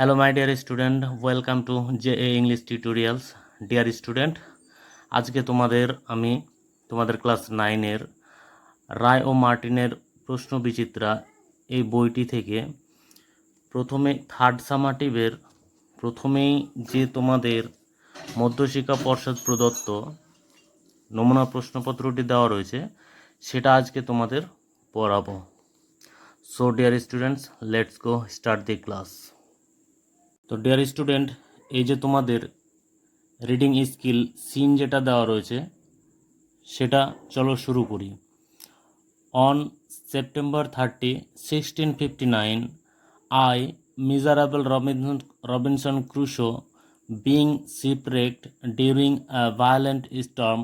Hello my dear student welcome to J A English tutorials dear student আজকে তোমাদের আমি তোমাদের ক্লাস নাইনের রায় ও মার্টিনের প্রশ্ন বিচিত্রা এই বইটি থেকে প্রথমে থার্ড সামাটিভের প্রথমেই যে তোমাদের মধ্যশিক্ষা পর্ষদ প্রদত্ত নমুনা প্রশ্নপত্রটি দেওয়া রয়েছে, সেটা আজকে তোমাদের পড়াবো। So dear students let's go start the class তো ডিয়ার স্টুডেন্ট এই যে তোমাদের রিডিং স্কিল সিন যেটা দেওয়া রয়েছে, সেটা চলো শুরু করি on September thirty sixteen fifty nine I miserable Robinson Robinson Crusoe being shipwrecked during a violent storm,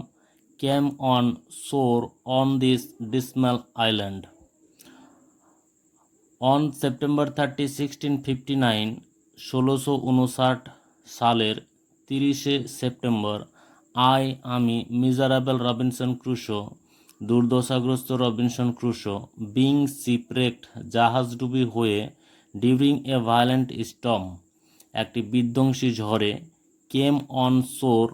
came on shore on island. On September thirty sixteen fifty nine ষোলোশো উনষাট সালের তিরিশে সেপ্টেম্বর আই আমি মিজারাবেল রবিনসন ক্রুশো, দুর্দশাগ্রস্ত Robinson Crusoe, being shipwrecked জাহাজডুবি হয়ে during এ violent storm একটি বিধ্বংসী ঝড়ে কেম অন শোর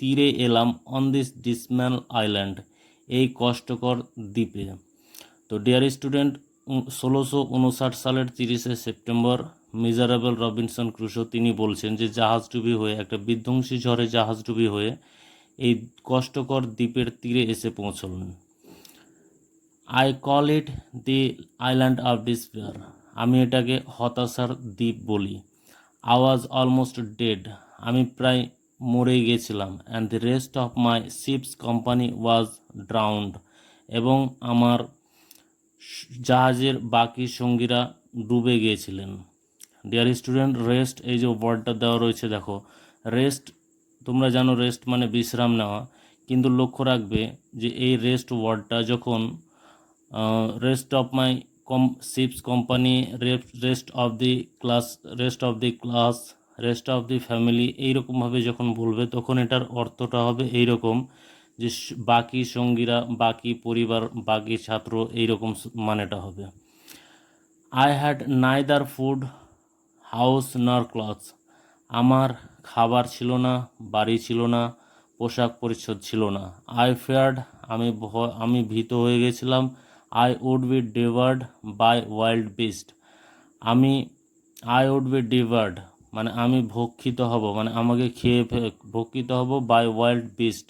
তীরে এলাম অন দিস ডিসম্যাল আইল্যান্ড, এই কষ্টকর দ্বীপে। তো ডিয়ার স্টুডেন্ট, ষোলোশো উনষাট সালের তিরিশে সেপ্টেম্বর মিজারাবেল রবিনসন ক্রুশো, তিনি বলছেন যে জাহাজডুবি হয়ে, একটা বিধ্বংসী ঝড়ে জাহাজডুবি হয়ে এই কষ্টকর দ্বীপের তীরে এসে পৌঁছলেন। I call it the island of despair আমি এটাকে হতাশার দ্বীপ বলি। আওয়াজ অলমোস্ট ডেড আমি প্রায় মরে গেছিলাম। And the rest of my ship's company was drowned এবং আমার জাহাজের বাকি সঙ্গীরা ডুবে গিয়েছিলেন ডিয়ার স্টুডেন্ট রেস্ট এই যে ওয়ার্ডটা দেওয়া রয়েছে, দেখো। রেস্ট তোমরা জানো রেস্ট মানে বিশ্রাম নেওয়া। কিন্তু লক্ষ্য রাখবে যে এই রেস্ট ওয়ার্ডটা যখন rest of my come ship's company rest of the class rest of the class rest of the family এইরকমভাবে যখন বলবে, তখন এটার অর্থটা হবে এইরকম যে বাকি সঙ্গীরা, বাকি পরিবার, বাকি ছাত্র এইরকম মানেটা হবে। I had neither food house nor clothes আমার খাবার ছিল না, বাড়ি ছিল না, পোশাক পরিচ্ছদ ছিল না। আই ফেয়ার্ড আমি আমি ভীত হয়ে গেছিলাম। I would be devoured by wild beast আমি আই উড বি ডিভার্ড মানে আমি ভক্ষিত হব মানে আমাকে খেয়ে ভক্ষিত হব বাই ওয়াইল্ড বিস্ট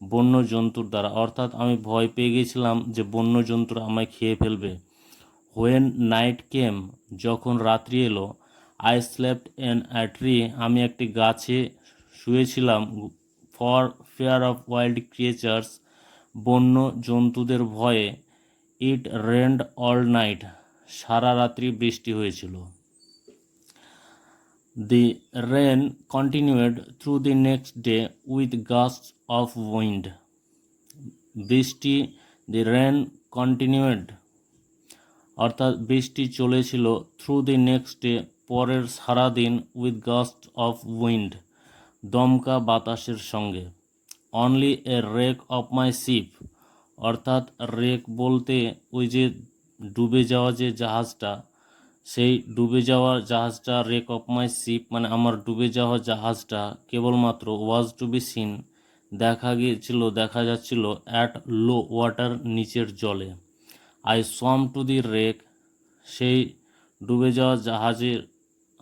বন্য জন্তুর দ্বারা। অর্থাৎ আমি ভয় পেয়ে গেছিলাম যে বন্য জন্তুরা আমায় খেয়ে ফেলবে। হোয়েন নাইট কেম যখন রাত্রি এলো I slept in a tree আমি একটি গাছে শুয়েছিলাম। For fear of wild creatures বন্য জন্তুদের ভয়ে ইট রেন্ড অল নাইট সারা রাত্রি বৃষ্টি হয়েছিল। The rain continued through the next day with gust of wind বৃষ্টি দি রেন কন্টিনিউড অর্থাৎ বৃষ্টি চলেছিল থ্রু দি নেক্সট ডে পরের সারাদিন উইথ গাস্ট অফ উইন্ড দমকা বাতাসের সঙ্গে। Only a wreck of my ship অর্থাৎ রেক বলতে ওই যে ডুবে যাওয়া যে জাহাজটা, সেই ডুবে যাওয়া জাহাজটা রেক অফ মাই শিপ মানে আমার ডুবে যাওয়া জাহাজটা কেবলমাত্র ওয়াজ টু বি সিন দেখা গিয়েছিল, দেখা যাচ্ছিল অ্যাট লো ওয়াটার নিচের জলে। I swam to the wreck সেই ডুবে যাওয়া জাহাজের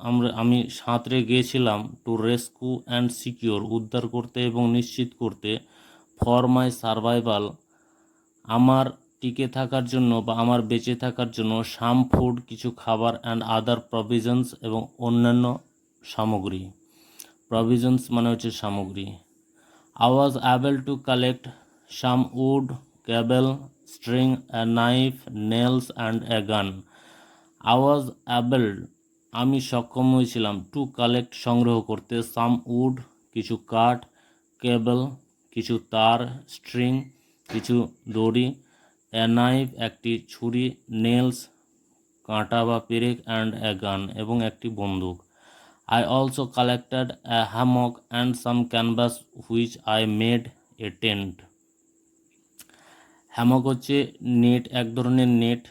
আমরা, আমি সাঁতরে গিয়েছিলাম টু রেস্কিউ অ্যান্ড সিকিওর উদ্ধার করতে এবং নিশ্চিত করতে ফর মাই সার্ভাইভাল আমার টিকে থাকার জন্য বা আমার বেঁচে থাকার জন্য সাম ফুড কিছু খাবার অ্যান্ড আদার প্রভিশনস এবং অন্যান্য সামগ্রী। প্রভিশনস মানে হচ্ছে সামগ্রী। I was able to collect some wood cable string a knife nails and a gun I was Abel আমি সক্ষম হয়েছিলাম টু কালেক্ট সংগ্রহ করতে। সাম উড কিছু কাঠ কেবল কিছু তার স্ট্রিং কিছু দড়ি নাইফ একটি ছুরি নেলস কাঁটা বা পেরেক অ্যান্ড এ গান এবং একটি বন্দুক। I also collected a hammock and some canvas which I made a tent hammock হচ্ছে নেট এক ধরনের নেট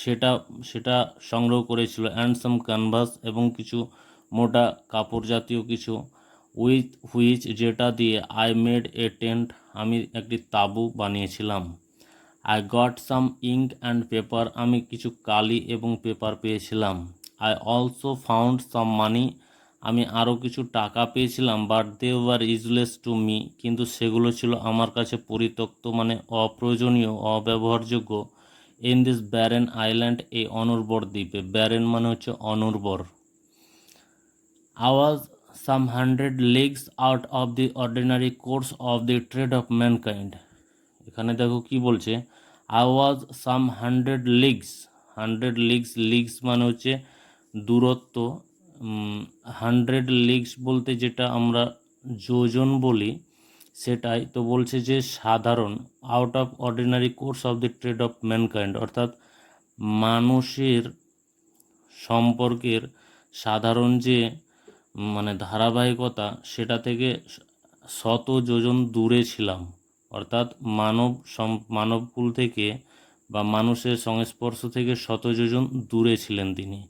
সেটা সেটা সংগ্রহ করেছিল অ্যান্ড সাম ক্যানভাস এবং কিছু মোটা কাপড় জাতীয় কিছু উইথ হুইচ যেটা দিয়ে আই মেড এ টেন্ট আমি একটি তাঁবু বানিয়েছিলাম। I got some ink and paper আমি কিছু কালি এবং পেপার পেয়েছিলাম। I also found some money আমি আরও কিছু টাকা পেয়েছিলাম but they were useless to me কিন্তু সেগুলো ছিল আমার কাছে পরিত্যক্ত মানে অপ্রয়োজনীয়, অব্যবহারযোগ্য। ইন দিস ব্যারেন আইল্যান্ড এই অনুর্বর দ্বীপে ব্যারেন মানে হচ্ছে অনুর্বর। I was some hundred leagues out of the ordinary course of the trade of mankind এখানে দেখো কি বলছে? I was some hundred leagues hundred leagues leagues মানে হচ্ছে দূরত্ব। হান্ড্রেড লিগস বলতে যেটা আমরা যোজন বলি সেটাই তো বলছে যে সাধারণ out of ordinary course of the trade of mankind অর্থাৎ মানুষের সম্পর্কের সাধারণ যে মানে ধারাবাহিকতা, সেটা থেকে শত যোজন দূরে ছিলাম। অর্থাৎ মানব মানবকুল থেকে বা মানুষের সংস্পর্শ থেকে শত যোজন দূরে ছিলেন তিনি।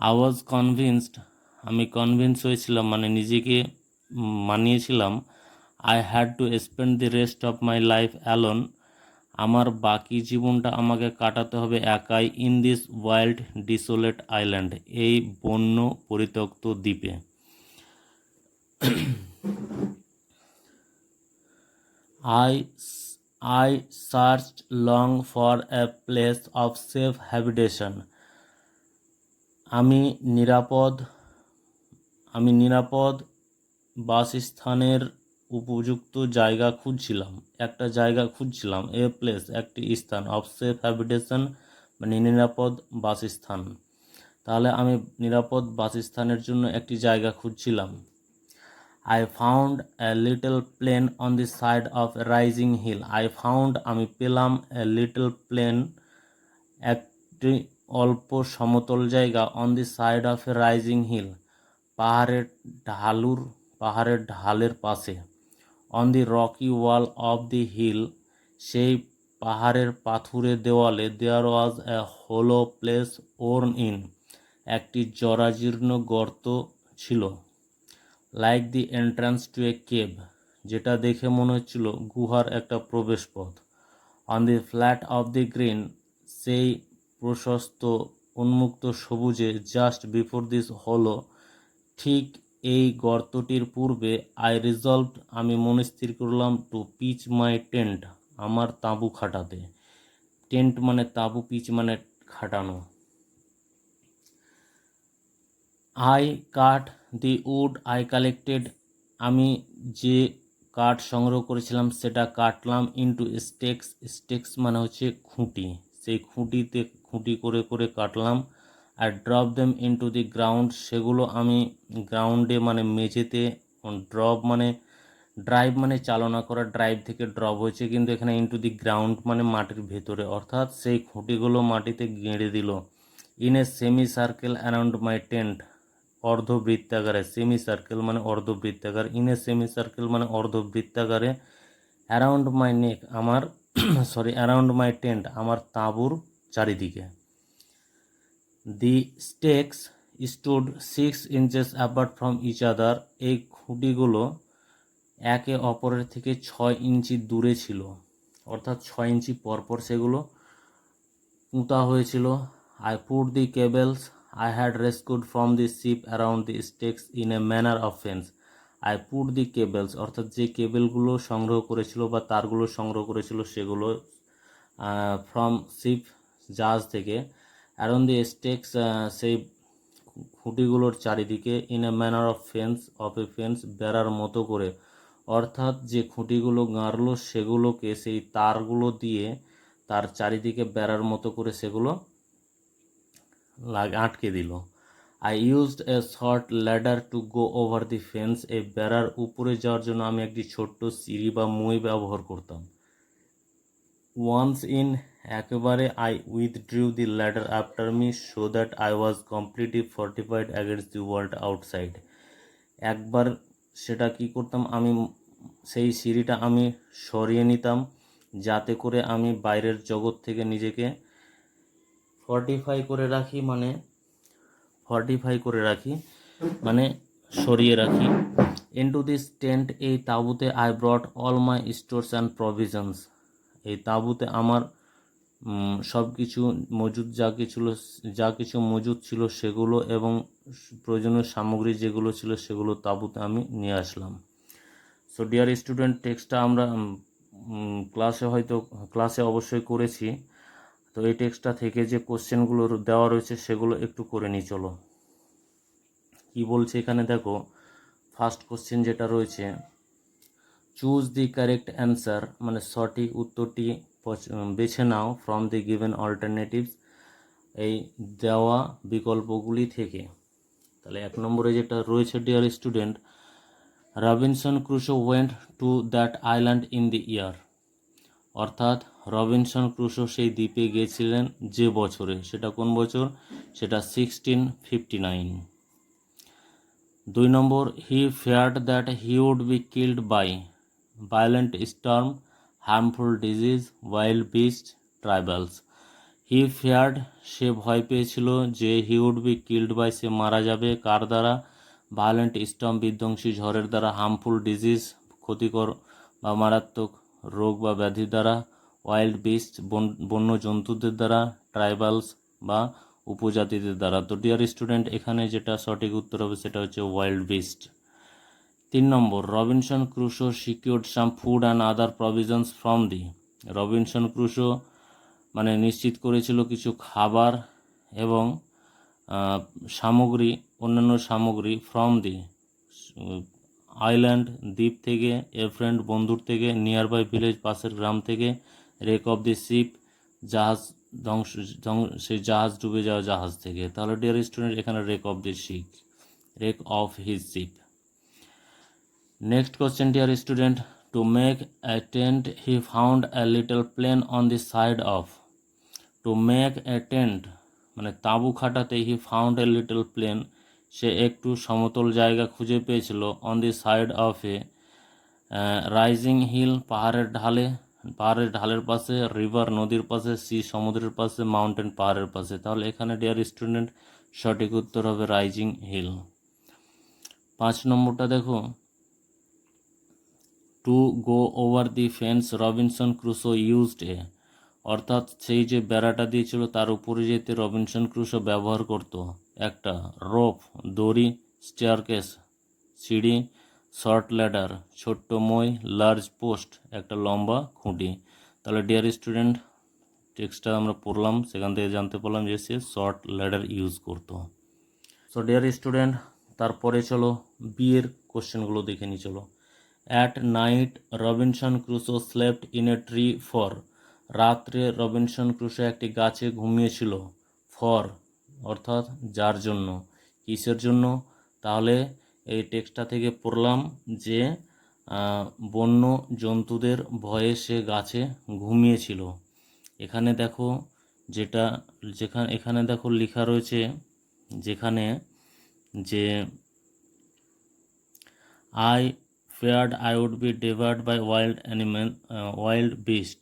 আই ওয়াজ কনভিন্সড আমি কনভিন্স হয়েছিলাম মানে নিজেকে মানিয়েছিলাম I had to spend the rest of my life alone আমার বাকি জীবনটা আমাকে কাটাতে হবে একাই in this wild desolate island এই বন্য পরিত্যক্ত দ্বীপে। I I searched long for a place of safe habitation আমি নিরাপদ আমি নিরাপদ বাসস্থানের উপযুক্ত জায়গা খুঁজছিলাম। একটা জায়গা খুঁজছিলাম এ প্লেস একটি স্থান অফ সেফ হ্যাবিটেশন মানে নিরাপদ বাসস্থান। তাহলে আমি নিরাপদ বাসস্থানের জন্য একটি জায়গা খুঁজছিলাম। I found a little plain on the side of rising hill I found আমি পেলাম a লিটল প্লেন একটি অল্প সমতল জায়গা on the side of a rising hill. পাহাড়ের ঢালুর, পাহাড়ের ঢালের পাশে। On the rocky wall of the hill সেই পাহাড়ের পাথুরে দেওয়ালে there was a hollow place worn in একটি জরাজীর্ণ গর্ত ছিল like the entrance to a cave যেটা দেখে মনে হচ্ছিল গুহার একটা প্রবেশপথ। On the flat of the green সেই প্রশস্ত, উন্মুক্ত সবুজে জাস্ট বিফোর দিস হলো ঠিক এই গর্তটির পূর্বে আই রিজলভ আমি মনে স্থির করলাম টু পিচ মাই টেন্ট আমার তাঁবু খাটাতে। টেন্ট মানে তাঁবু পিচ মানে খাটানো। আই কাঠ দি উড আই কালেক্টেড আমি যে কাঠ সংগ্রহ করেছিলাম, সেটা কাটলাম ইনটু স্টেক্স স্টেক্স মানে হচ্ছে খুঁটি। সেই খুঁটিতে খুঁটি করে করে কাটলাম। আর drop them into the ground সেগুলো আমি গ্রাউন্ডে মানে মেঝেতে ড্রপ মানে ড্রাইভ মানে চালনা করা ড্রাইভ থেকে ড্রপ হয়েছে, কিন্তু এখানে ইনটু দি গ্রাউন্ড মানে মাটির ভেতরে। অর্থাৎ সেই খুঁটিগুলো মাটিতে গেঁড়ে দিল। In a semi circle around my tent অর্ধবৃত্তাকারে semi circle মানে অর্ধবৃত্তাকার ইন এ সেমি সার্কেল মানে অর্ধবৃত্তাকারে অ্যারাউন্ড মাই নেক আমার সরি অ্যারাউন্ড মাই টেন্ট আমার তাঁবুর চারিদিকে। The stakes stood six inches apart from each other এই খুঁটিগুলো একে অপরের থেকে ছয় ইঞ্চি দূরে ছিল, অর্থাৎ ছয় ইঞ্চি পরপর সেগুলো পুঁতা হয়েছিল। I put the cables I had rescued from the ship around the stakes in a manner of fence I put the cables অর্থাৎ যে কেবলগুলো সংগ্রহ করেছিল বা তারগুলো সংগ্রহ করেছিল সেগুলো ফ্রম শিপ জাহাজ থেকে অ্যারাউন্ড দি স্টেক্স সেই খুঁটিগুলোর চারিদিকে in a manner of fence of a fence বেড়ার মতো করে। অর্থাৎ যে খুঁটিগুলো গাঁড়লো, সেগুলোকে, সেই তারগুলো দিয়ে তার চারিদিকে বেড়ার মতো করে সেগুলো আটকে দিল। I used a short ladder to go over the fence এই বেড়ার উপরে যাওয়ার জন্য আমি একটি ছোট্ট সিঁড়ি বা মই ব্যবহার করতাম। ওয়ান্স ইন একেবারে I withdrew the ladder after me so that I was completely fortified against the world outside একবার সেটা কি করতাম? আমি সেই সিঁড়িটা আমি সরিয়ে নিতাম, যাতে করে আমি বাইরের জগৎ থেকে নিজেকে ফর্টিফাই করে রাখি মানে ফর্টিফাই করে রাখি মানে সরিয়ে রাখি। ইন ইন্টু দিস টেন্ট এই তাঁবুতে I brought all my stores and provisions এই তাঁবুতে আমার সব কিছু মজুদ যা কিছু যা কিছু মজুদ ছিল সেগুলো এবং প্রয়োজনীয় সামগ্রী যেগুলো ছিল সেগুলো তাঁবুতে আমি নিয়ে আসলাম। সো ডিয়ার স্টুডেন্ট টেক্সটটা আমরা ক্লাসে হয়তো ক্লাসে অবশ্যই করেছি। তো এই টেক্সটটা থেকে যে কোশ্চেনগুলো দেওয়া রয়েছে সেগুলো একটু করে নিই, চলো। কি বলছে এখানে দেখো ফার্স্ট কোশ্চেন যেটা রয়েছে চুজ দি কারেক্ট অ্যান্সার মানে সঠিক উত্তরটি বেছে নাও ফ্রম দি গিভেন অল্টারনেটিভস এই দেওয়া বিকল্পগুলি থেকে। তাহলে এক নম্বরে যেটা রয়েছে dear student Robinson Crusoe went to that island in the year অর্থাৎ রবিনসন ক্রুশো সেই দ্বীপে গিয়েছিলেন যে বছরে। সেটা কোন বছর? সেটা সিক্সটিন ফিফটি নাইন দুই নম্বর he feared that he would be killed by violent storm harmful disease wild beast tribals he feared সে ভয় পেয়েছিল যে he would be killed by সে মারা যাবে। কার দ্বারা? ভায়োলেন্ট স্টর্ম বিধ্বংসী ঝড়ের দ্বারা। হার্মফুল ডিজিজ ক্ষতিকর বা মারাত্মক রোগ বা ব্যাধি দ্বারা। ওয়াইল্ড বিস্ট বন্য জন্তুদের দ্বারা। ট্রাইবালস বা উপজাতিদের দ্বারা। তো ডিয়ার স্টুডেন্ট এখানে যেটা সঠিক উত্তর হবে সেটা হচ্ছে ওয়াইল্ড বিস্ট তিন নম্বর, Robinson Crusoe secured some food and other provisions from the Robinson Crusoe মানে নিশ্চিত করেছিল কিছু খাবার এবং সামগ্রী, অন্যান্য সামগ্রী ফ্রম দি আইল্যান্ড দ্বীপ থেকে এ ফ্রেন্ড বন্ধুর থেকে নিয়ার বাই ভিলেজ পাশের গ্রাম থেকে রেক অফ দি শিপ জাহাজ ধ্বংস, ধ্বং- সেই জাহাজ ডুবে যাওয়া জাহাজ থেকে। তাহলে ডিয়ার স্টুডেন্ট এখানে wreck of the ship wreck of his ship Next question, dear student. To make a tent, he found a little plain on the side of. To make a tent, মানে তাঁবু খাটাতে he found a little plain সে একটু সমতল জায়গা খুঁজে পেয়েছিল on the side of a rising hill পাহাড়ের ঢালে। পাহাড়ের ঢালের পাশে রিভার নদীর পাশে সি সমুদ্রের পাশে মাউন্টেন পাহাড়ের পাশে। তাহলে এখানে ডিয়ার স্টুডেন্ট সঠিক উত্তর হবে রাইজিং হিল পাঁচ নম্বরটা দেখো। To go over the fence Robinson Crusoe used a. অর্থাৎ সেই যে বেড়াটা দিয়েছিল, তার উপরে যেতে রবিনসন ক্রুসো ব্যবহার করত। একটা রোপ দড়ি স্টেয়ারকেস সিঁড়ি শর্ট ল্যাডার ছোট্ট মই লার্জ পোস্ট একটা লম্বা খুঁটি। তাহলে ডিয়ার স্টুডেন্ট টেক্সটটা আমরা পড়লাম, সেখান থেকে জানতে পারলাম যে সে শর্ট ল্যাডার ইউজ করতো। সো ডিয়ার স্টুডেন্ট তারপরে চলো বিয়ের কোশ্চেনগুলো দেখে নিই, চলো। At night Robinson Crusoe slept in a tree for রাত্রে রবিনসন ক্রুসো একটি গাছে ঘুমিয়েছিল ফর অর্থাৎ যার জন্য, কিসের জন্য? তাহলে এই টেক্সটটা থেকে পড়লাম যে বন্য জন্তুদের ভয়ে সে গাছে ঘুমিয়েছিল। এখানে দেখো যেটা যেখানে এখানে দেখো লেখা রয়েছে যেখানে যে I feared I would be devoured by wild animal wild beast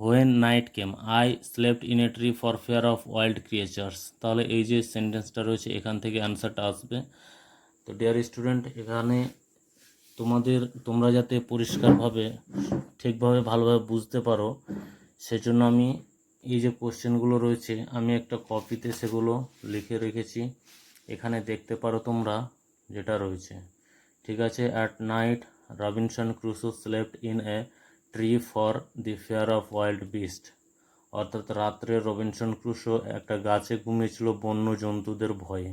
when night came I slept in a tree for fear of wild creatures তাহলে এই যে সেন্টেন্সটা রয়েছে, এখান থেকে অ্যান্সারটা আসবে। তো ডিয়ার স্টুডেন্ট এখানে তোমাদের, তোমরা যাতে পরিষ্কারভাবে, ঠিকভাবে, ভালোভাবে বুঝতে পারো, সেজন্য আমি এই যে কোশ্চেনগুলো রয়েছে, আমি একটা কপিতে সেগুলো লিখে রেখেছি। এখানে দেখতে পারো তোমরা যেটা রয়েছে। ঠিক আছে? At night Robinson Crusoe slept in a tree for the fear of wild beast অর্থাৎ রাত্রে রবিনসন ক্রুসো একটা গাছে ঘুমিয়েছিল বন্য জন্তুদের ভয়ে।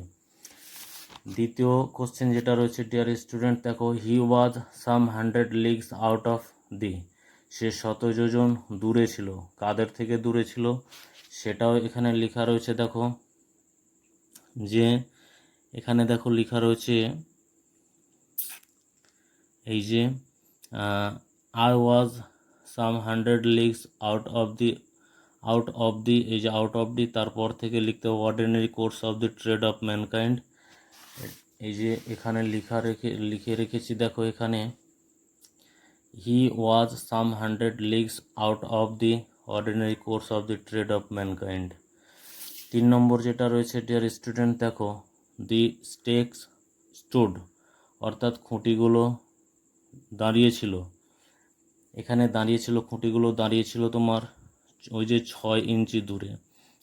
দ্বিতীয় কোশ্চেন যেটা রয়েছে ডিয়ার স্টুডেন্ট দেখো he was some hundred leagues out of the সে শত যোজন দূরে ছিল। কাদের থেকে দূরে ছিল? সেটাও এখানে লেখা রয়েছে, দেখো। যে, এখানে দেখো লেখা রয়েছে এই যে I was some hundred leagues out of the out of the এই যে আউট অফ দি তারপর থেকে লিখতে হবে ordinary course of the trade of mankind এই যে এখানে লিখা রেখে, লিখে রেখেছি, দেখো এখানে। He was some hundred leagues out of the ordinary course of the trade of mankind তিন নম্বর যেটা রয়েছে ডিয়ার স্টুডেন্ট দেখো দি স্টেকস স্টুড অর্থাৎ খুঁটিগুলো দাঁড়িয়েছিল। এখানে দাঁড়িয়েছিল, খুঁটিগুলো দাঁড়িয়েছিল তোমার ওই যে ছয় ইঞ্চি দূরে।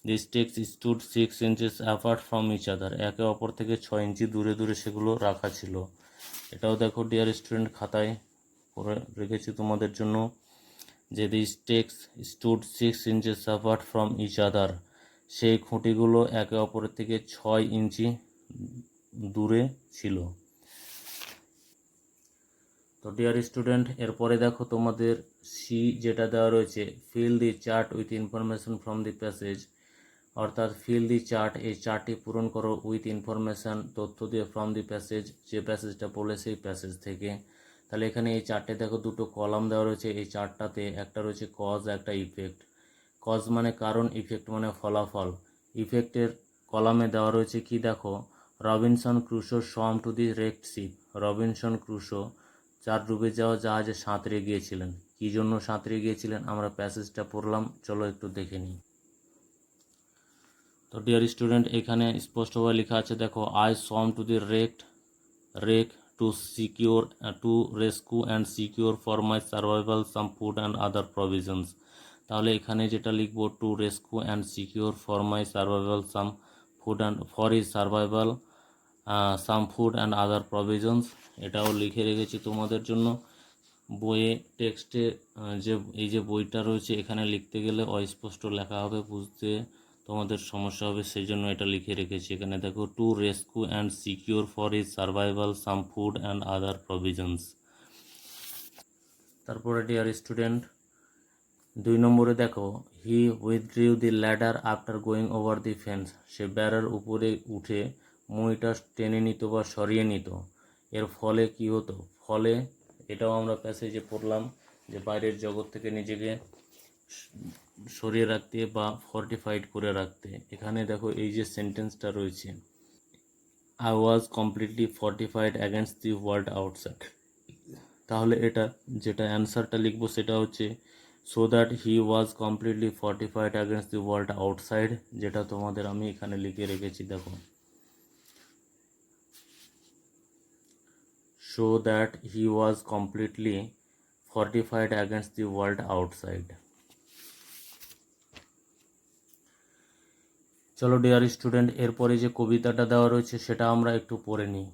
The stakes stood six inches apart from each other একে অপর থেকে ছয় ইঞ্চি দূরে দূরে সেগুলো রাখা ছিল। এটাও দেখো ডিয়ার স্টুডেন্ট খাতায় করে রেখেছি তোমাদের জন্য যে the stakes stood six inches apart from each other সেই খুঁটিগুলো একে অপরের থেকে ছয় ইঞ্চি দূরে ছিল। তো ডিয়ার স্টুডেন্ট এরপরে দেখো তোমাদের সি যেটা দেওয়া রয়েছে fill the chart with information from the passage অর্থাৎ ফিল দি চার্ট এই চার্টটি পূরণ করো উইথ ইনফরমেশান তথ্য দিয়ে ফ্রম দি প্যাসেজ যে প্যাসেজটা পড়লে সেই প্যাসেজ থেকে। তাহলে এখানে এই চারটে দেখো দুটো কলাম দেওয়া রয়েছে, এই চারটাতে একটা রয়েছে কজ একটা ইফেক্ট কজ মানে কারণ ইফেক্ট মানে ফলাফল। ইফেক্টের কলামে দেওয়া রয়েছে কি দেখো? Robinson Crusoe swam to the wrecked ship Robinson Crusoe চার ডুবে যাওয়া জাহাজে সাঁতরে গিয়েছিলেন। কী জন্য সাঁতরে গিয়েছিলেন? আমরা প্যাসেজটা পড়লাম, চলো একটু দেখে নিই। তো ডিয়ার স্টুডেন্ট এখানে স্পষ্টভাবে লেখা আছে, দেখো I swam to the wrecked wreck to secure to rescue and secure for my survival some food and other provisions তাহলে এখানে যেটা লিখব to rescue and secure for my survival some food and for his survival some food and other provisions এটাও লিখে রেখেছি তোমাদের জন্য। বইয়ে টেক্সটে যে, এই যে বইটা রয়েছে, এখানে লিখতে গেলে অস্পষ্ট লেখা হবে, বুঝতে তোমাদের সমস্যা হবে সেই জন্য এটা লিখে রেখেছি। এখানে দেখো to rescue and secure for his survival some food and other provisions তারপরে ডিয়ার স্টুডেন্ট দুই নম্বরে দেখো he withdrew the ladder after going over the fence সে বেড়ার উপরে উঠে মইটা টেনে নিত বা সরিয়ে নিত। এর ফলে কি হতো? ফলে এটাও আমরা প্যাসেজে পড়লাম যে বাইরের জগৎ থেকে নিজেকে সরিয়ে রাখতে বা ফর্টিফাইড করে রাখতে। এখানে দেখো এই যে সেন্টেন্সটা রয়েছে I was completely fortified against the world outside তাহলে এটা যেটা অ্যান্সারটা লিখব সেটা হচ্ছে so that he was completely fortified against the world outside যেটা তোমাদের আমি এখানে লিখে রেখেছি, দেখো। So that he was completely fortified against the world outside. চলো ডিয়ার স্টুডেন্ট এরপরে যে কবিতাটা দেওয়া রয়েছে, সেটা আমরা একটু পড়ে নিই।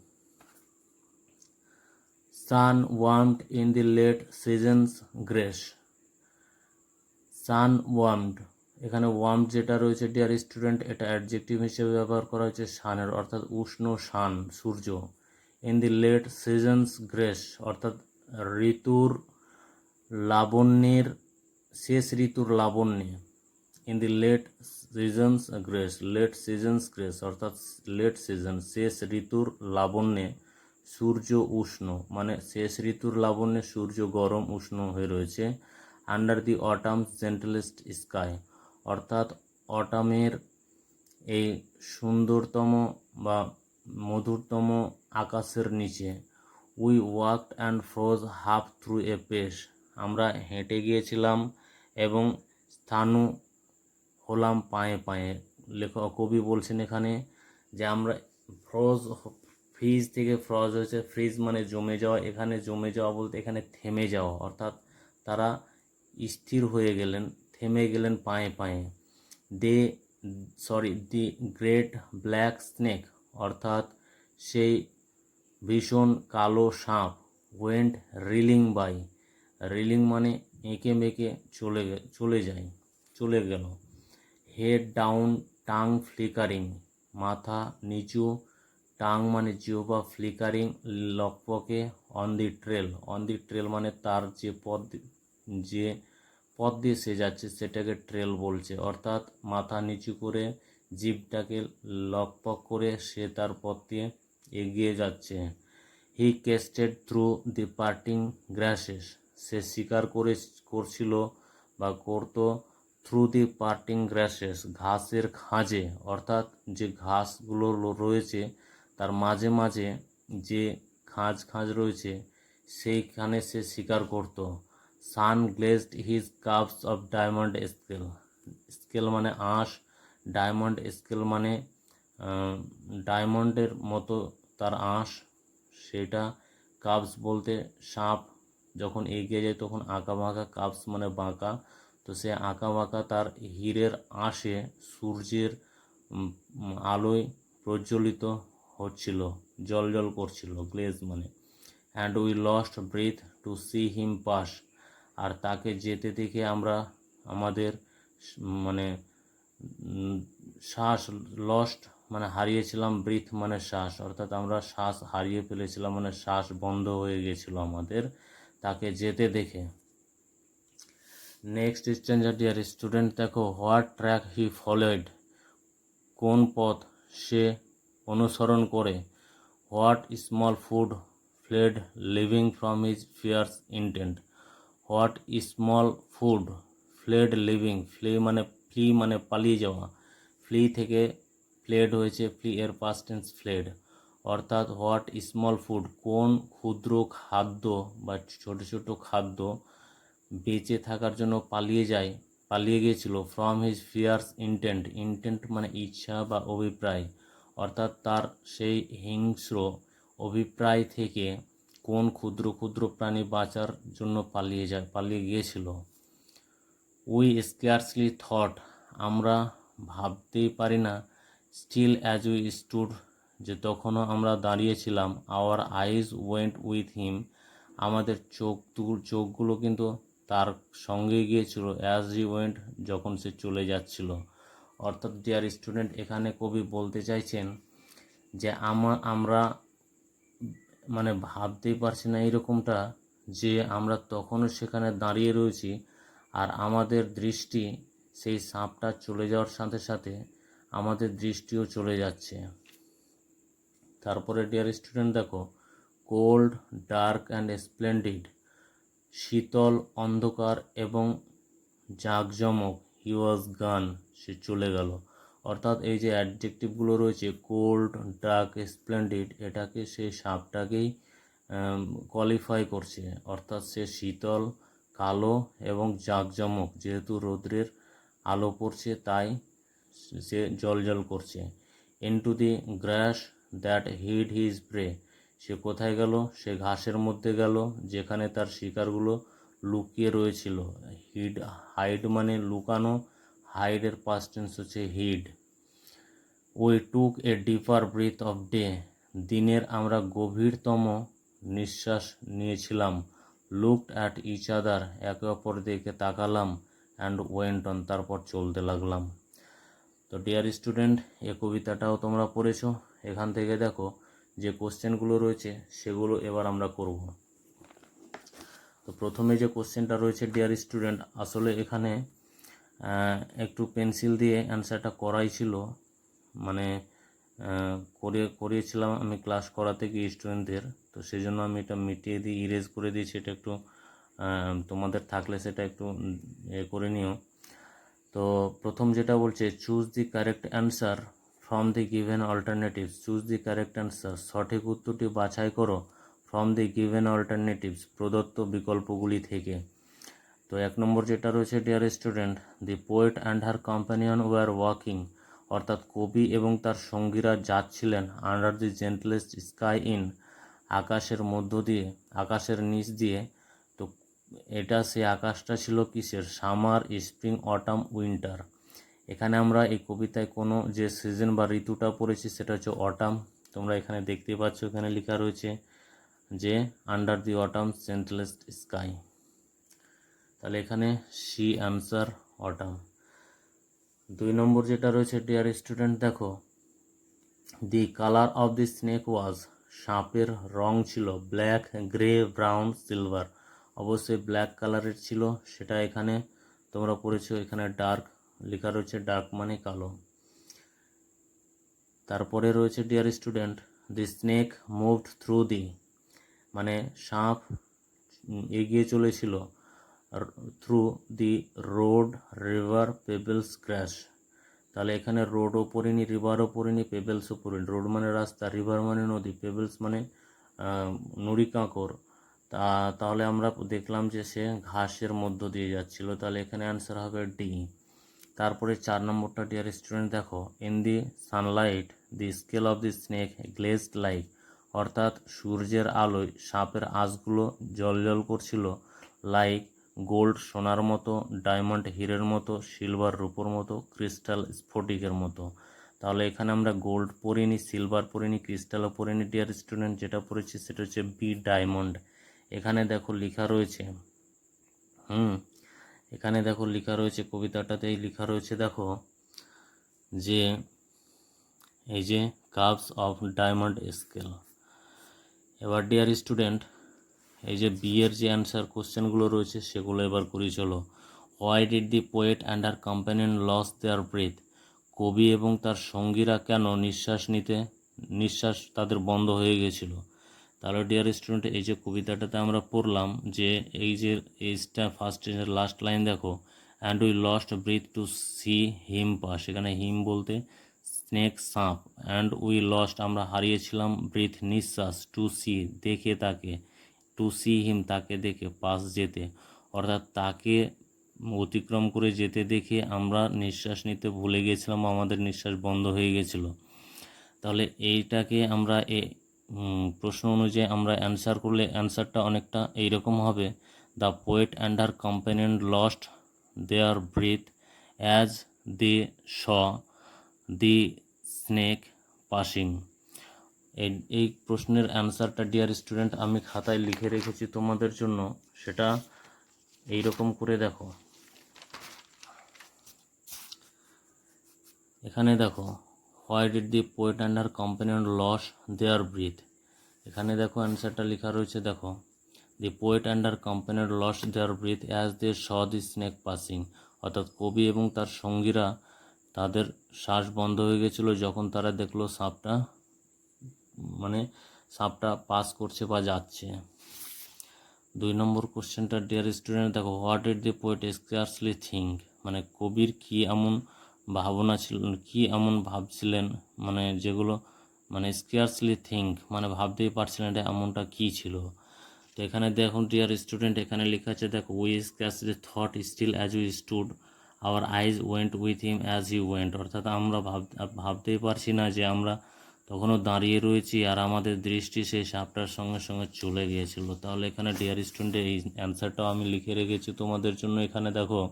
Sun warmed in the late season's grace sun warmed এখানে ওয়ার্ম যেটা রয়েছে ডিয়ার স্টুডেন্ট এটা অ্যাডজেক্টিভ হিসেবে ব্যবহার করা হয়েছে সানের অর্থাৎ উষ্ণ sun Surya. In the late season's grace, অর্থাৎ ঋতুর লাবণ্যের, শেষ ঋতুর লাবণ্যে। In the late season's grace, late season's grace, অর্থাৎ লেট সিজন, শেষ ঋতুর লাবণ্যে সূর্য উষ্ণ মানে শেষ ঋতুর লাবণ্যে সূর্য গরম উষ্ণ হয়ে রয়েছে আন্ডার দি অটামস জেন্টেলেস্ট স্কাই অর্থাৎ অটামের এই সুন্দরতম বা মধুরতম আকাশের নিচে। We walked and froze half through a pace আমরা হেঁটে গিয়েছিলাম এবং স্থানু হলাম পায়ে পায়ে। লেখক কবি বলছেন এখানে যে আমরা ফ্রোজ ফ্রিজ থেকে ফ্রজ হয়েছে। ফ্রিজ মানে জমে যাওয়া। এখানে জমে যাওয়া বলতে এখানে থেমে যাওয়া। অর্থাৎ তারা স্থির হয়ে গেলেন, থেমে গেলেন পায়ে পায়ে। They saw the great black snake অর্থাৎ সেই ভীষণ কালো সাপ ওয়েন্ট রিলিং বাই রিলিং মানে এঁকে মেঁকে চলে চলে যায়, চলে গেল। হেড ডাউন টাং ফ্লিকারিং মাথা নিচু টাং মানে জিওবা flickering লকপকে on the trail on the trail মানে তার যে পথ যে পথ দিয়ে সে যাচ্ছে, সেটাকে ট্রেল বলছে। অর্থাৎ মাথা নিচু করে জিপটাকে লকপক করে সে তার পথ এগিয়ে যাচ্ছে। He casted through the parting grasses. সে শিকার করে, করছিল বা করতো থ্রু দি পার্টিং গ্রাসেস, ঘাসের খাঁজে। অর্থাৎ যে ঘাসগুলো রয়েছে, তার মাঝে মাঝে যে খাঁজ খাঁজ রয়েছে, সেইখানে সে শিকার করতো। Sun glazed his cups of diamond scale. Scale মানে আঁশ ডায়মন্ড স্কেল মানে ডায়মন্ডের মতো তার আঁশ। সেটা কাপস বলতে সাপ যখন এগিয়ে যায় তখন আঁকা বাঁকা কাপস মানে বাঁকা। তো সে আঁকা বাঁকা তার হীরের আঁশে সূর্যের আলোয় প্রজ্বলিত হচ্ছিল, জল জল করছিল, গ্লেজ মানে। And we lost breath to see him pass আর তাকে যেতে দেখে আমরা, আমাদের মানে শ্বাস লস্ট মানে হারিয়েছিলাম ব্রিথ মানে শ্বাস। অর্থাৎ আমরা শ্বাস হারিয়ে ফেলেছিলাম মানে শ্বাস বন্ধ হয়ে গিয়েছিল আমাদের তাকে যেতে দেখে। নেক্সট স্ট্রেঞ্জার ডিয়ার স্টুডেন্ট দেখো হোয়াট ট্র্যাক হি ফলোয়েড কোন পথ সে অনুসরণ করে? What small food fled living from his fierce intent what small food fled living flee মানে ফ্লি মানে পালিয়ে যাওয়া। ফ্লি থেকে ফ্লেড হয়েছে, ফ্লি এর পাস্ট টেন্স ফ্লেড। অর্থাৎ হোয়াট স্মল ফুড কোন ক্ষুদ্র খাদ্য বা ছোট ছোট খাদ্য বেঁচে থাকার জন্য পালিয়ে যায়, পালিয়ে গিয়েছিল from his fierce intent intent মানে ইচ্ছা বা অভিপ্রায়। অর্থাৎ তার সেই হিংস্র অভিপ্রায় থেকে কোন ক্ষুদ্র ক্ষুদ্র প্রাণী বাঁচার জন্য পালিয়ে যায়, পালিয়ে গিয়েছিল। উই স্কেয়ারসলি থট আমরা ভাবতেই পারি না। স্টিল অ্যাজ উই স্টুড যে তখনও আমরা দাঁড়িয়েছিলাম our eyes went with him আমাদের চোখ চোখগুলো কিন্তু তার সঙ্গে গিয়েছিল অ্যাজ ই ওয়েন্ট যখন সে চলে যাচ্ছিল। অর্থাৎ ডিয়ার স্টুডেন্ট এখানে কবি বলতে চাইছেন যে, আমা, আমরা মানে ভাবতেই পারছি না এরকমটা, যে আমরা তখনও সেখানে দাঁড়িয়ে রয়েছি। আর আমাদের দৃষ্টি সেই সাপটা চলে যাওয়ার সাথে সাথে আমাদের দৃষ্টিও চলে যাচ্ছে। তারপরে ডিয়ার স্টুডেন্ট দেখো কোল্ড ডার্ক অ্যান্ড স্প্লেন্ডিড শীতল, অন্ধকার এবং জাঁকজমক হি ওয়াজ গান সে চলে গেল। অর্থাৎ এই যে অ্যাডজেক্টিভগুলো রয়েছে কোল্ড ডার্ক স্প্লেন্ডিড এটাকে সে সাপটাকেই কোয়ালিফাই করছে। অর্থাৎ সে শীতল কালো এবং জাঁকজমক, যেহেতু রৌদ্রের আলো পড়ছে তাই সে জল জল করছে। Into the grass that hid his prey সে কোথায় গেল? সে ঘাসের মধ্যে গেল, যেখানে তার শিকারগুলো লুকিয়ে রয়েছিল। হিড হাইড মানে লুকানো হাইডের পাস্ট টেন্স হচ্ছে hid we took a deeper breath of day দিনের আমরা গভীরতম নিঃশ্বাস নিয়েছিলাম। লুকড অ্যাট ইচ আদার একে অপর দিকে তাকালাম অ্যান্ড ওয়েন্ট অন তারপর চলতে লাগলাম। তো ডিয়ার স্টুডেন্ট এ কবিতাটাও তোমরা পড়েছো। এখান থেকে দেখো যে কোশ্চেনগুলো রয়েছে, সেগুলো এবার আমরা করব। তো প্রথমে যে কোশ্চেনটা রয়েছে ডিয়ার স্টুডেন্ট আসলে এখানে একটু পেন্সিল দিয়ে অ্যান্সারটা করাই ছিল। মানে করে, করিয়েছিলাম আমি ক্লাস করাতে গিয়ে স্টুডেন্টদের তো সেই জন্য আমি এটা মিটিয়ে দিই ইরেজ করে দিয়েছি এটা একটু তোমাদের থাকলে সেটা একটু এ করে নিও। তো প্রথম যেটা বলছে choose the correct answer from the given alternatives choose the correct answer সঠিক উত্তরটি বাছাই করো ফ্রম দি গিভেন অল্টারনেটিভস প্রদত্ত বিকল্পগুলি থেকে। তো এক নম্বর যেটা রয়েছে dear student the poet and her companion were walking অর্থাৎ কবি এবং তার সঙ্গীরা যাচ্ছিলেন under the gentlest sky in আকাশের মধ্য দিয়ে, আকাশের নিচ দিয়ে। তো এটা সেই আকাশটা ছিল কিসের? Summer, spring, autumn, winter. এখানে আমরা এই কবিতায় কোনো যে সিজন বা ঋতুটা পড়েছি সেটা হচ্ছে অটাম। তোমরা এখানে দেখতে পাচ্ছ, এখানে লেখা রয়েছে যে under the autumn gentlest sky. তাহলে এখানে সি অ্যান্সার অটাম। দুই নম্বর যেটা রয়েছে ডিয়ার স্টুডেন্ট দেখো the colour of the snake was সাপের রং ছিল ব্ল্যাক গ্রে ব্রাউন সিলভার অবশ্যই ব্ল্যাক কালারের ছিল, সেটা এখানে তোমরা পড়েছো, এখানে ডার্ক লেখা রয়েছে ডার্ক মানে কালো। তারপরে রয়েছে dear student the snake moved through the মানে সাপ এগিয়ে চলেছিল। Through the road river pebbles crash তাহলে এখানে রোডও পড়িনি রিভারও পড়িনি পেবেলসও পড়িনি। রোড মানে রাস্তা রিভার মানে নদী পেবেলস মানে নুড়ি কাঁকর তা, তাহলে আমরা দেখলাম যে সে ঘাসের মধ্য দিয়ে যাচ্ছিল। তাহলে এখানে অ্যান্সার হবে ডি তারপরে চার নম্বরটা ডিয়ার স্টুডেন্ট দেখো। In the sunlight the scale of the snake glazed like অর্থাৎ সূর্যের আলোয় সাপের আঁশগুলো জল করছিল লাইক গোল্ড, সোনার মতো, ডায়মন্ড, হীরের মতো, সিলভার রূপোর মতো, ক্রিস্টাল স্ফটিকের মতো। তাহলে এখানে আমরা গোল্ড পড়িনি সিলভার পরিনি ক্রিস্টালও পড়িনি ডিয়ার স্টুডেন্ট, যেটা পড়েছি সেটা হচ্ছে বি ডায়মন্ড। এখানে দেখো লেখা রয়েছে, হুম, এখানে দেখো লেখা রয়েছে, কবিতাটাতেই লেখা রয়েছে, দেখো যে, এই যে, কাপস অফ ডায়মন্ড স্কেল। এবার ডিয়ার স্টুডেন্ট এই যে বিয়ের যে অ্যান্সার কোশ্চেনগুলো রয়েছে, সেগুলো এবার করি চলো। Why did the poet and her companion lose their breath কবি এবং তার সঙ্গীরা কেন নিঃশ্বাস নিতে, নিঃশ্বাস তাদের বন্ধ হয়ে গেছিল? তাহলে ডিয়ার স্টুডেন্ট এই যে কবিতাটাতে আমরা পড়লাম যে, এই যে এইটা ফার্স্ট লাস্ট লাইন দেখো and we lost breath to see him pass এখানে হিম বলতে স্নেক সাপ অ্যান্ড উই লস্ট আমরা হারিয়েছিলাম ব্রিথ নিঃশ্বাস টু সি দেখে তাকে। টু সি হিম তাকে দেখে পাস যেতে। অর্থাৎ তাকে অতিক্রম করে যেতে দেখে আমরা নিঃশ্বাস নিতে ভুলে গেছিলাম, আমাদের নিঃশ্বাস বন্ধ হয়ে গেছিল। তাহলে এইটাকে আমরা এ প্রশ্ন অনুযায়ী আমরা অ্যান্সার করলে অ্যান্সারটা অনেকটা এইরকম হবে। The poet and her companion lost their breath as they saw the snake passing এই এই প্রশ্নের অ্যান্সারটা ডিয়ার স্টুডেন্ট আমি খাতায় লিখে রেখেছি তোমাদের জন্য। সেটা এই রকম করে দেখো। এখানে দেখো why did the poet and her companion lost their breath এখানে দেখো অ্যান্সারটা লেখা রয়েছে, দেখো। The poet and her companion lost their breath as they saw the snake passing অর্থাৎ কবি এবং তার সঙ্গীরা তাদের শ্বাস বন্ধ হয়ে গেছিল, যখন তারা দেখল সাপটা মানে সাপটা পাস করছে বা যাচ্ছে। দুই নম্বর কোশ্চেনটা ডিয়ার স্টুডেন্ট দেখো what did the poet scarcely think মানে কবির কি এমন ভাবনা ছিল, কি এমন ভাবছিলেন? মানে যেগুলো মানে স্কেয়ারসলি থিঙ্ক মানে ভাবতেই পারছিলেন এটা এমনটা কী ছিল? তো এখানে দেখুন ডিয়ার স্টুডেন্ট এখানে লেখা আছে, দেখো we scarcely thought still as we stood our eyes went with him as he went অর্থাৎ আমরা ভাব, ভাবতেই পারছি না যে আমরা তখনও দাঁড়িয়ে রয়েছি আর আমাদের দৃষ্টি সেই সাপটার সঙ্গে সঙ্গে চলে গিয়েছিল। তাহলে এখানে ডিয়ার স্টুডেন্টের এই অ্যান্সারটাও আমি লিখে রেখেছি তোমাদের জন্য। এখানে দেখো,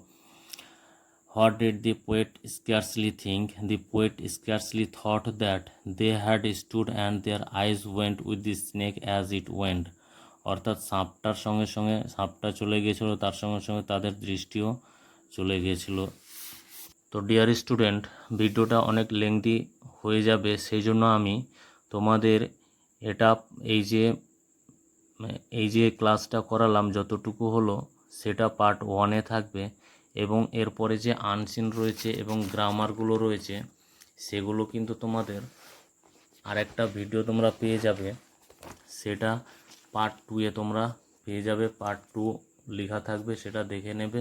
What did the poet scarcely think the poet scarcely thought that they had stood and their eyes went with the snake as it went অর্থাৎ সাপটার সঙ্গে সঙ্গে, সাপটা চলে গিয়েছিল, তার সঙ্গে সঙ্গে তাদের দৃষ্টিও চলে গিয়েছিল। তো ডিয়ার স্টুডেন্ট ভিডিওটা অনেক লেংদি হয়ে যাবে, সেই জন্য আমি তোমাদের এটা এই যে এই যে ক্লাসটা করালাম যতটুকু হলো, সেটা পার্ট ওয়ানে থাকবে এবং এরপরে যে আনসিন রয়েছে এবং গ্রামারগুলো রয়েছে, সেগুলো কিন্তু তোমাদের আরেকটা ভিডিও তোমরা পেয়ে যাবে। সেটা পার্ট টুয়ে তোমরা পেয়ে যাবে পার্ট টু লেখা থাকবে, সেটা দেখে নেবে,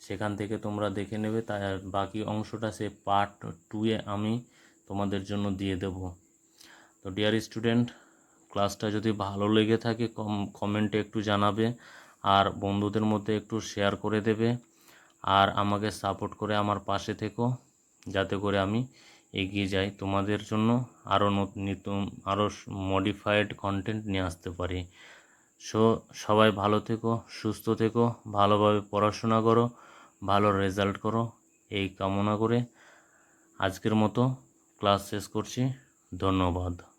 সেখান থেকে তোমরা দেখে নেবে তাই আর বাকি অংশটা সে পার্ট টুয়ে আমি তোমাদের জন্য দিয়ে দেব। তো ডিয়ার স্টুডেন্ট ক্লাসটা যদি ভালো লেগে থাকে, কম কমেন্টে একটু জানাবে আর বন্ধুদের মধ্যে একটু শেয়ার করে দেবে আর আমাকে সাপোর্ট করে আমার পাশে থেকো, যাতে করে আমি এগিয়ে যাই। তোমাদের জন্য আরও নতুন আরও মডিফাইড কন্টেন্ট নিয়ে আসতে পারি। সো সবাই ভালো থেকো, সুস্থ থেকো, ভালোভাবে পড়াশোনা করো, ভালো রেজাল্ট করো, এই কামনা করে আজকের মতো ক্লাস শেষ করছি। ধন্যবাদ।